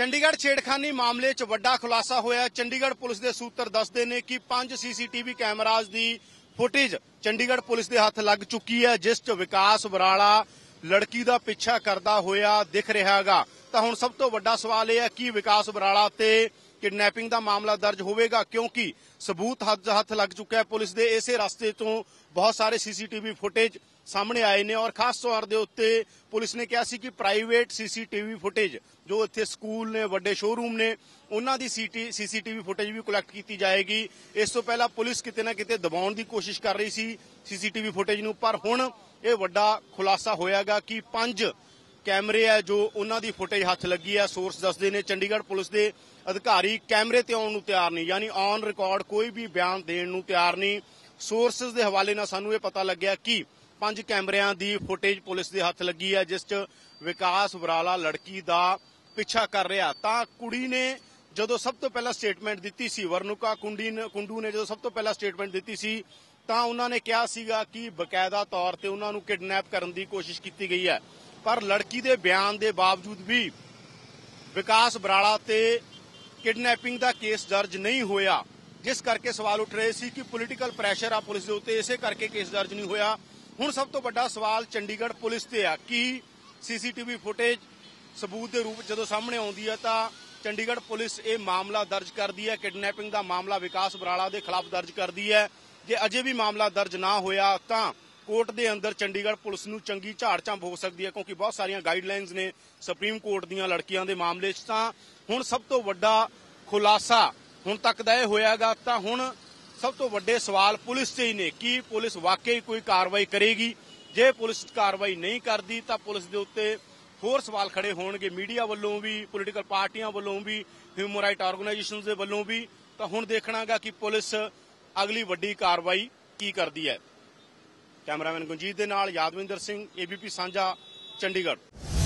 ਚੰਡੀਗੜ੍ਹ ਛੇੜਖਾਨੀ ਮਾਮਲੇ 'ਚ ਵੱਡਾ ਖੁਲਾਸਾ ਹੋਇਆ। ਚੰਡੀਗੜ੍ਹ ਪੁਲਿਸ ਦੇ ਸੂਤਰ ਦੱਸਦੇ ਨੇ ਕਿ ਪੰਜ ਸੀਸੀਟੀਵੀ ਕੈਮਰਾਜ਼ ਦੀ ਫੁਟੇਜ ਚੰਡੀਗੜ੍ਹ ਪੁਲਿਸ ਦੇ ਹੱਥ ਲੱਗ ਚੁੱਕੀ ਹੈ, ਜਿਸ 'ਚ ਵਿਕਾਸ ਬਰਾਲਾ ਲੜਕੀ ਦਾ ਪਿੱਛਾ ਕਰਦਾ ਹੋਇਆ ਦਿਖ ਰਿਹਾ ਹੈਗਾ। ਤਾਂ ਹੁਣ ਸਭ ਤੋਂ ਵੱਡਾ ਸਵਾਲ ਇਹ ਹੈ ਕਿ ਵਿਕਾਸ ਬਰਾਲਾ ਤੇ ਕਿਡਨੈਪਿੰਗ ਦਾ ਮਾਮਲਾ ਦਰਜ ਹੋਵੇਗਾ, ਕਿਉਂਕਿ ਸਬੂਤ ਹੱਥ ਲੱਗ ਚੁੱਕਾ ਹੈ ਪੁਲਿਸ ਦੇ। ਇਸੇ ਰਸਤੇ ਤੋਂ ਬਹੁਤ ਸਾਰੇ ਸੀਸੀਟੀਵੀ ਫੁਟੇਜ ਸਾਹਮਣੇ ਆਏ ਨੇ ਔਰ ਖਾਸ ਤੌਰ ਦੇ ਉੱਤੇ ਪੁਲਿਸ ਨੇ ਕਿਹਾ ਸੀ ਕਿ ਪ੍ਰਾਈਵੇਟ ਸੀਸੀਟੀਵੀ ਫੁਟੇਜ ਜੋ ਇੱਥੇ ਸਕੂਲ ਨੇ, ਵੱਡੇ ਸ਼ੋਰੂਮ ਨੇ, ਉਹਨਾਂ ਦੀ ਸੀਸੀਟੀਵੀ ਫੁਟੇਜ ਵੀ ਕਲੈਕਟ ਕੀਤੀ ਜਾਏਗੀ। ਇਸ ਤੋਂ ਪਹਿਲਾਂ ਪੁਲਿਸ ਕਿਤੇ ਨਾ ਕਿਤੇ ਦਬਾਉਣ ਦੀ ਕੋਸ਼ਿਸ਼ ਕਰ ਰਹੀ ਸੀ ਸੀਸੀਟੀਵੀ ਫੁਟੇਜ ਨੂੰ, ਪਰ ਹੁਣ ਇਹ ਵੱਡਾ ਖੁਲਾਸਾ ਹੋਇਆਗਾ ਕਿ ਪੰਜ ਕੈਮਰੇ ਹੈ ਜੋ ਉਹਨਾਂ ਦੀ ਫੁਟੇਜ ਹੱਥ ਲੱਗੀ ਹੈ ਸੋਰਸ ਦੱਸਦੇ ਨੇ, ਚੰਡੀਗੜ੍ਹ ਪੁਲਿਸ ਦੇ ਅਧਿਕਾਰੀ ਕੈਮਰੇ ਤੇ ਆਉਣ ਨੂੰ ਤਿਆਰ ਨਹੀਂ, ਯਾਨੀ ਔਨ ਰਿਕਾਰਡ ਕੋਈ ਵੀ ਬਿਆਨ ਦੇਣ ਨੂੰ ਤਿਆਰ ਨਹੀਂ। ਸੋਰਸਸ ਦੇ ਹਵਾਲੇ ਨਾਲ ਸਾਨੂੰ ਇਹ ਪਤਾ ਲੱਗਿਆ ਕਿ ਪੰਜ ਕੈਮਰਿਆਂ ਦੀ ਫੁਟੇਜ ਪੁਲਿਸ ਦੇ ਹੱਥ ਲੱਗੀ ਹੈ ਜਿਸ 'ਚ ਵਿਕਾਸ ਬਰਾਲਾ ਲੜਕੀ ਦਾ ਪਿੱਛਾ ਕਰ ਰਿਹਾ। ਤਾਂ ਕੁੜੀ ਨੇ ਜਦੋਂ ਸਭ ਤੋਂ ਪਹਿਲਾਂ ਸਟੇਟਮੈਂਟ ਦਿੱਤੀ ਸੀ, ਵਰਨੁਕਾ ਕੁੰਡੀ ਨੇ, ਕੁੰਡੂ ਨੇ ਜਦੋਂ ਸਭ ਤੋਂ ਪਹਿਲਾਂ ਸਟੇਟਮੈਂਟ ਦਿੱਤੀ ਸੀ, ਤਾਂ ਉਹਨਾਂ ਨੇ ਕਿਹਾ ਸੀਗਾ ਕਿ ਬਕਾਇਦਾ ਤੌਰ ਤੇ ਉਹਨਾਂ ਨੂੰ ਕਿਡਨੈਪ ਕਰਨ ਦੀ ਕੋਸ਼ਿਸ਼ ਕੀਤੀ ਗਈ ਹੈ। ਪਰ ਲੜਕੀ ਦੇ ਬਿਆਨ ਦੇ ਬਾਵਜੂਦ ਵੀ ਵਿਕਾਸ ਬਰਾਲਾ ਤੇ ਕਿਡਨੈਪਿੰਗ ਦਾ ਕੇਸ ਦਰਜ ਨਹੀਂ ਹੋਇਆ। ਜਿਸ ਕਰਕੇ ਸਵਾਲ ਉੱਠ ਰਹੇ ਸੀ ਕਿ ਪੋਲੀਟੀਕਲ ਪ੍ਰੈਸ਼ਰ ਆ ਪੁਲਿਸ ਦੇ ਉੱਤੇ, ਇਸੇ ਕਰਕੇ ਕੇਸ ਦਰਜ ਨਹੀਂ ਹੋਇਆ। ਹੁਣ ਸਭ ਤੋਂ ਵੱਡਾ ਸਵਾਲ ਚੰਡੀਗੜ੍ਹ ਪੁਲਿਸ ਤੇ ਆ। ਕਿ ਸੀਸੀਟੀਵੀ ਫੁਟੇਜ ਸਬੂਤ ਦੇ ਰੂਪ ਜਦੋਂ ਸਾਹਮਣੇ ਆਉਂਦੀ ਹੈ ਤਾਂ ਚੰਡੀਗੜ੍ਹ ਪੁਲਿਸ ਇਹ ਮਾਮਲਾ ਦਰਜ ਕਰਦੀ ਹੈ, ਕਿਡਨੈਪਿੰਗ ਦਾ ਮਾਮਲਾ ਵਿਕਾਸ ਬਰਾਲਾ ਦੇ ਖਿਲਾਫ ਦਰਜ ਕਰਦੀ ਹੈ। ਜੇ ਅਜੇ ਵੀ ਮਾਮਲਾ ਦਰਜ ਨਾ ਹੋਇਆ ਤਾਂ ਕੋਰਟ ਦੇ ਅੰਦਰ ਚੰਡੀਗੜ੍ਹ ਪੁਲਿਸ ਨੂੰ ਚੰਗੀ ਝਾੜ ਝੰਬ ਹੋ ਸਕਦੀ ਹੈ ਕਿਉਂਕਿ ਬਹੁਤ ਸਾਰੀਆਂ ਗਾਈਡਲਾਈਨਸ ਨੇ ਸੁਪਰੀਮ ਕੋਰਟ ਦੀਆਂ ਲੜਕੀਆਂ ਦੇ ਮਾਮਲੇ 'ਚ ਤਾਂ ਹੁਣ ਸਭ ਤੋਂ ਵੱਡਾ ਖੁਲਾਸਾ ਹੁਣ ਤੱਕ ਦਾ ਇਹ ਹੋਇਆਗਾ ਤਾਂ ਹੁਣ ਸਭ ਤੋਂ ਵੱਡੇ ਸਵਾਲ ਪੁਲਿਸ 'ਤੇ ਹੀ ਨੇ ਕਿ ਪੁਲਿਸ ਵਾਕਈ ਕੋਈ ਕਾਰਵਾਈ ਕਰੇਗੀ? ਜੇ ਪੁਲਿਸ ਕਾਰਵਾਈ ਨਹੀਂ ਕਰਦੀ ਤਾਂ ਪੁਲਿਸ ਦੇ ਉੱਤੇ ਹੋਰ ਸਵਾਲ ਖੜੇ ਹੋਣਗੇ। ਮੀਡੀਆ ਵੱਲੋਂ ਵੀ ਪੋਲੀਟੀਕਲ ਪਾਰਟੀਆਂ ਵੱਲੋਂ ਵੀ ਹਿਊਮਨ ਰਾਈਟ ਆਰਗੇਨਾਈਜੇਸ਼ਨਸ ਦੇ ਵੱਲੋਂ ਵੀ ਤਾਂ ਹੁਣ ਦੇਖਣਾਗਾ ਕਿ ਪੁਲਿਸ ਅਗਲੀ ਵੱਡੀ ਕਾਰਵਾਈ ਕੀ ਕਰਦੀ ਹੈ। ਕੈਮਰਾਮੈਨ ਗੁੰਜੀਤ ਦੇ ਨਾਲ ਯਾਦਵਿੰਦਰ ਸਿੰਘ ਏਬੀਪੀ ਸਾਂਝਾ ਚੰਡੀਗੜ੍ਹ।